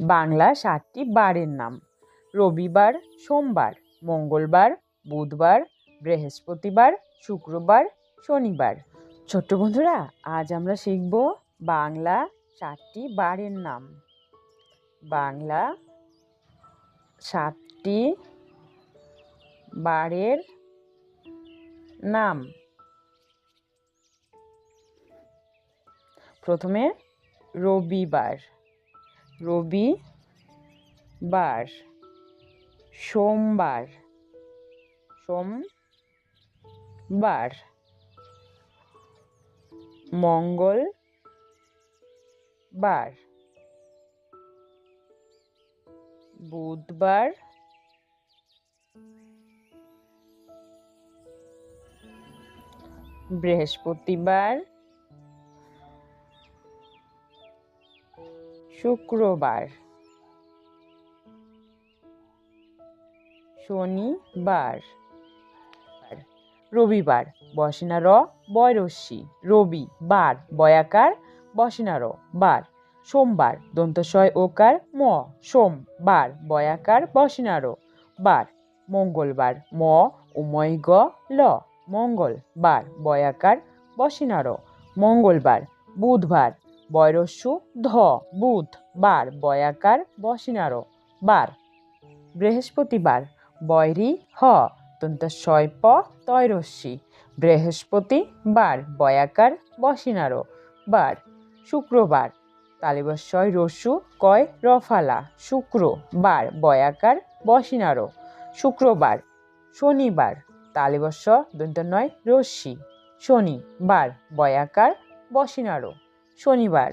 বাংলা সাতটি বারের নাম। রবিবার, সোমবার, মঙ্গলবার, বুধবার, বৃহস্পতিবার, শুক্রবার, শনিবার। ছোট্ট বন্ধুরা, আজ আমরা শিখব বাংলা সাতটি বারের নাম। বাংলা সাতটি বারের নাম। প্রথমে রবিবার। রবিবার সোমবার সোমবার মঙ্গল বার বুধবার বৃহস্পতিবার শুক্রবার। শনিবার। রবিবার, বসিনা র রবি, বার, বয়াকার, বসিনা র, বার। সোমবার দন্তশয় ওকার, ম, সোম, বার, বয়াকার, বসিনা র, বার। মঙ্গলবার, ম, উময় গ, ল। মঙ্গল, বার, বয়াকার, বসিনা র। মঙ্গলবার, বুধবার বয়রস্যু ধ, বুধ, বার, বয়াকার, বসিনার, বার। বৃহস্পতিবার, বয়রি, হ তন্ত শয় প তয়রস্যি বৃহস্পতি, বার, বয়াকার, বসিনার, বার। শুক্রবার, তালিবস্বয়, রসু, কয়, রফালা। শুক্র, বার, বয়াকার, বসিনার। শুক্রবার, শনিবার তালিবস্ব দন্ত নয় রশ্মি শনি, বার, বয়াকার, বসিনারো। শনিবার।